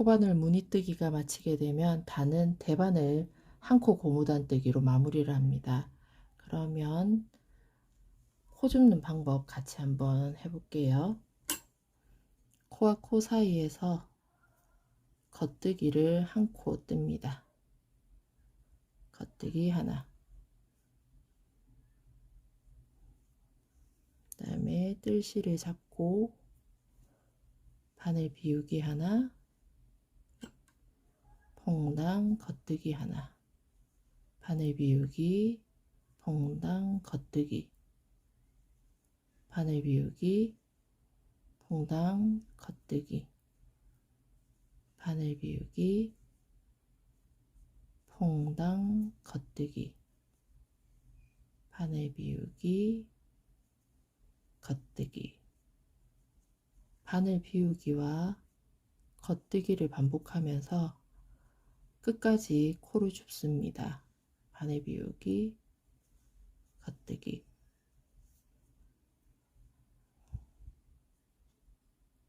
코바늘 무늬뜨기가 마치게 되면 단은 대바늘 한 코 고무단뜨기로 마무리를 합니다. 그러면 코 줍는 방법 같이 한번 해볼게요. 코와 코 사이에서 겉뜨기를 한 코 뜹니다. 겉뜨기 하나. 그 다음에 뜰실을 잡고 바늘 비우기 하나, 퐁당 겉뜨기 하나, 바늘 비우기, 퐁당 겉뜨기, 바늘 비우기, 퐁당 겉뜨기, 바늘 비우기, 퐁당 겉뜨기, 바늘 비우기, 겉뜨기, 바늘 비우기와 겉뜨기를 반복하면서 끝까지 코를 줍습니다. 바늘 비우기, 겉뜨기,